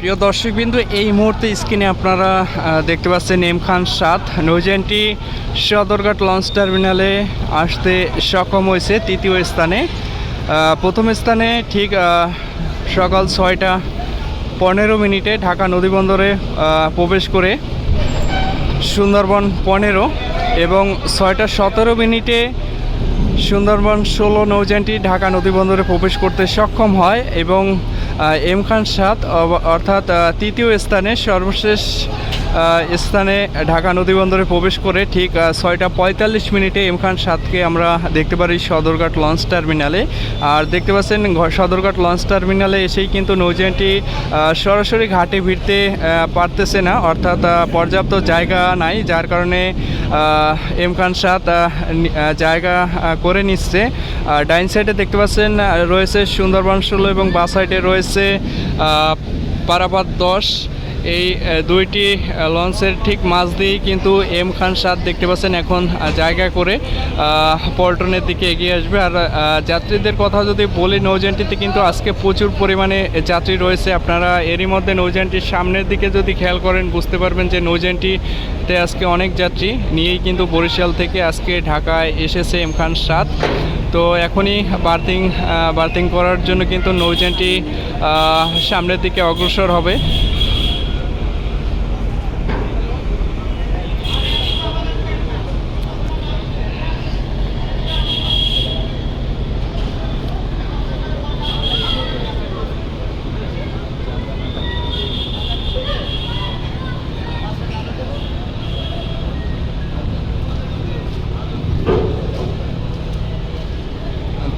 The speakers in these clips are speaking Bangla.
প্রিয় দর্শকবিন্দু, এই মুহূর্তে স্ক্রিনে আপনারা দেখতে পাচ্ছেন এম খান সাত। নৌজেনটি সদরঘাট লঞ্চ টার্মিনালে আসতে সক্ষম হয়েছে তৃতীয় স্থানে। প্রথম স্থানে ঠিক সকাল ছয়টা পনেরো মিনিটে ঢাকা নদীবন্দরে প্রবেশ করে সুন্দরবন পনেরো এবং ছয়টা সতেরো মিনিটে সুন্দরবন ষোলো নৌযানটি ঢাকা নদীবন্দরে প্রবেশ করতে সক্ষম হয় এবং এম খান সাত অর্থাৎ তৃতীয় স্থানে সর্বশেষ স্থানে ঢাকা নদীবন্দরে প্রবেশ করে ঠিক ছয়টা পঁয়তাল্লিশ মিনিটে এম খান সাতকে আমরা দেখতে পারি সদরঘাট লঞ্চ টার্মিনালে। আর দেখতে পাচ্ছেন সদরঘাট লঞ্চ টার্মিনালে এসেই কিন্তু নৌযানটি আহ, সরাসরি ঘাটে আহ, পারতেছে না। অর্থাৎ পর্যাপ্ত জায়গা নাই যার কারণে এম খান সাত জায়গা করে নিচ্ছে। ডাইন সাইডে দেখতে পাচ্ছেন রয়েছে সুন্দরবন এবং বা সাইডে রয়েছে আহ, পারাপাত দশ। এই দুইটি লঞ্চের ঠিক মাঝ দিয়েই কিন্তু এম খান সাত দেখতে পাচ্ছেন এখন জায়গা করে পল্টনের দিকে এগিয়ে আসবে। আর যাত্রীদের কথা যদি বলি নৌযানটিতে কিন্তু আজকে প্রচুর পরিমাণে যাত্রী রয়েছে। আপনারা এরই মধ্যে নৌযানটির সামনের দিকে যদি খেয়াল করেন বুঝতে পারবেন যে নৌযানটিতে আজকে অনেক যাত্রী নিয়েই কিন্তু বরিশাল থেকে আজকে ঢাকায় এসেছে এম খান সাত তো এখনই বার্থিং বার্থিং করার জন্য কিন্তু নৌজানটি সামনের দিকে অগ্রসর হবে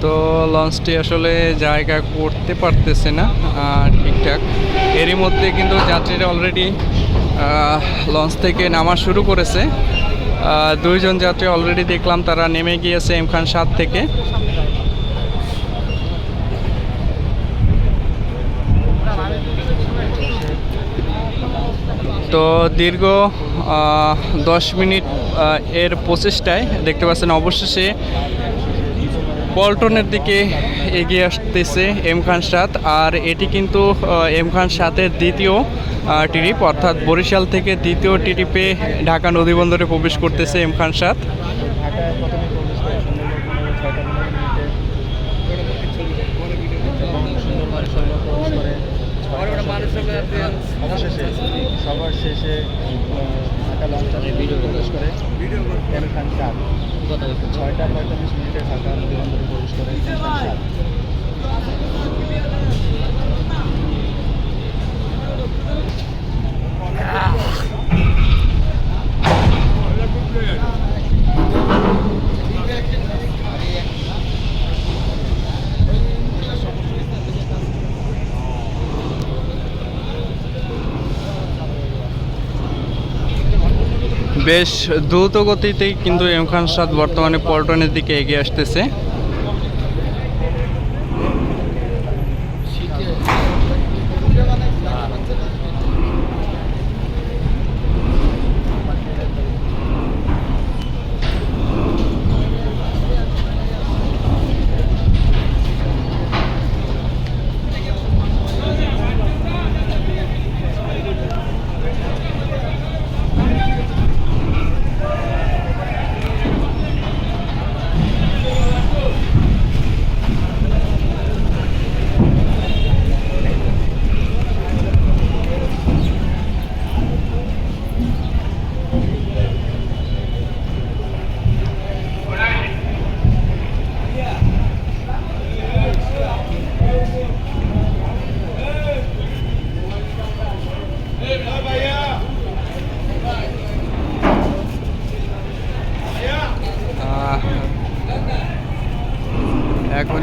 তো লঞ্চটি আসলে জায়গা করতে পারতেছে না ঠিকঠাক। এরই মধ্যে কিন্তু যাত্রীরা অলরেডি লঞ্চ থেকে নামা শুরু করেছে। দুইজন যাত্রী অলরেডি দেখলাম, তারা নেমে গিয়েছে এম খান সাত থেকে। তো দীর্ঘ দশ মিনিট এর প্রচেষ্টায় দেখতে পাচ্ছেন, অবশেষে পল্টনের দিকে এগিয়ে আসতেছে এম খান সাত, আর এটি কিন্তু এম খান সাতের দ্বিতীয় ট্রিপ অর্থাৎ বরিশাল থেকে দ্বিতীয় ট্রিপে ঢাকা নদীবন্দরে প্রবেশ করতেছে এম খান সাত। সবার শেষে আহ, ঢাকা লঞ্চটা ভিডিও প্রবেশ করে। এম খান সাত। ছয়টা পঁয়তাল্লিশ মিনিটে ঢাকা নদীবন্দরে প্রবেশ করে খান সাত। বেশ দ্রুত গতিতেই কিন্তু এমখান সাদ বর্তমানে পল্টনের দিকে এগিয়ে আসতেছে।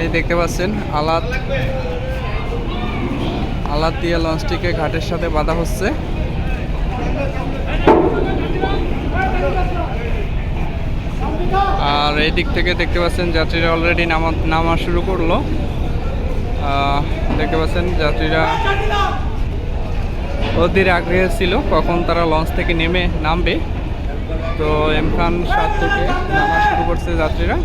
এখনই দেখতে পাচ্ছেন, আলাদ আলাদ দিয়ে লঞ্চটিকে ঘাটের সাথে বাঁধা হচ্ছে। আর এই দিক থেকে দেখতে পাচ্ছেন, যাত্রীরা অলরেডি নামা নামা শুরু করল। দেখতে পাচ্ছেন, যাত্রীরা অধীর আগ্রহী ছিল, কখন তারা লঞ্চ থেকে নেমে নামবে। তো এমখান সাত থেকে নামা শুরু করছে যাত্রীরা।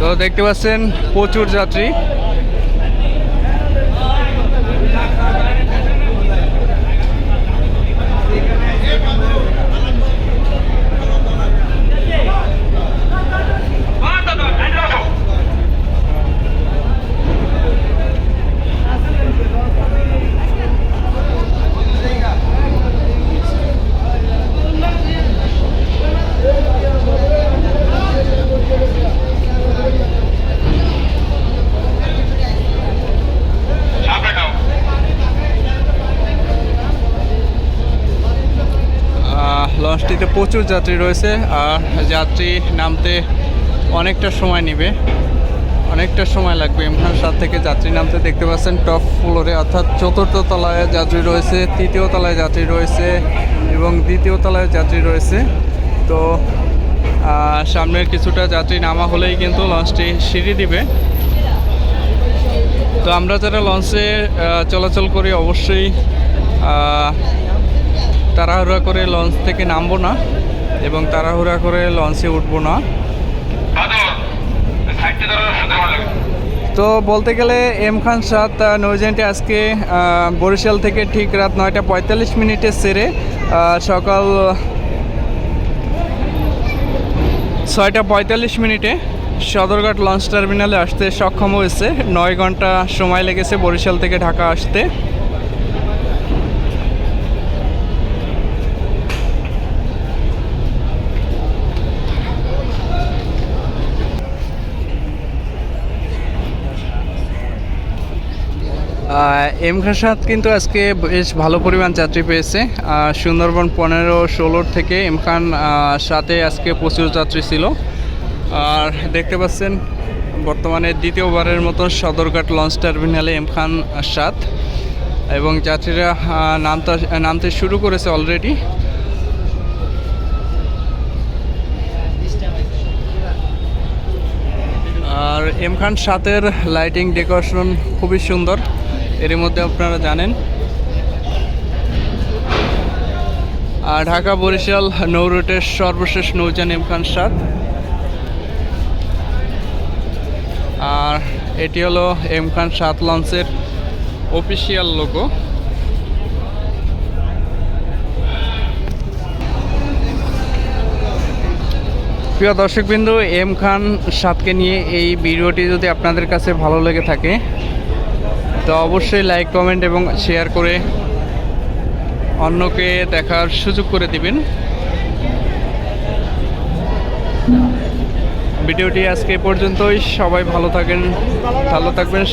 তো দেখতে পাচ্ছেন প্রচুর যাত্রী। লঞ্চটিতে প্রচুর যাত্রী রয়েছে, আর যাত্রী নামতে অনেকটা সময় নেবে। অনেকটা সময় লাগবে ইমখান সাত থেকে যাত্রী নামতে। দেখতে পাচ্ছেন টপ ফ্লোরে, অর্থাৎ চতুর্থ তলায় যাত্রী রয়েছে, তৃতীয় তলায় যাত্রী রয়েছে এবং দ্বিতীয় তলায় যাত্রী রয়েছে। তো সামনের কিছুটা যাত্রী নামা হলেই কিন্তু লঞ্চটি সিঁড়ি দিবে। তো আমরা যারা লঞ্চে চলাচল করি, অবশ্যই তাড়াহুড়া করে লঞ্চ থেকে নামবো না এবং তাড়াহুড়া করে লঞ্চে উঠবো না। তো বলতে গেলে এম খান আহ, নৌজেন্টে আজকে বরিশাল থেকে ঠিক রাত নয়টা পঁয়তাল্লিশ মিনিটে সেরে সকাল ছয়টা পঁয়তাল্লিশ মিনিটে সদরঘাট লঞ্চ টার্মিনালে আসতে সক্ষম হয়েছে। নয় ঘণ্টা সময় লেগেছে বরিশাল থেকে ঢাকা আসতে। এম খাসাদ কিন্তু আজকে বেশ ভালো পরিমাণ যাত্রী পেয়েছে। সুন্দরবন পনেরো ষোলোর থেকে এম খান সাথে আজকে প্রচুর যাত্রী ছিল। আর দেখতে পাচ্ছেন, বর্তমানে দ্বিতীয়বারের মতো সদরঘাট লঞ্চ টার্মিনালে এম খান সাত। এবং যাত্রীরা নামতে নামতে শুরু করেছে অলরেডি। আর এম খান সাতের লাইটিং ডেকোরেশন খুবই সুন্দর। এর মধ্যে আপনারা জানেন। আর ঢাকা বরিশাল নৌ রুটের সর্বশেষ নৌজান এম খান সাত। আর এটি হলো এম খান সাত লঞ্চের অফিসিয়াল লোগো। প্রিয় দর্শকবিন্দু এম খান সাতকে নিয়ে এই ভিডিওটি যদি আপনাদের কাছে ভালো লেগে থাকে তো অবশ্যই লাইক কমেন্ট এবং শেয়ার করে অন্যকে দেখার সুযোগ করে দিবেন। ভিডিওটি আজকে পর্যন্তই। সবাই ভালো থাকেন, ভালো থাকবেন।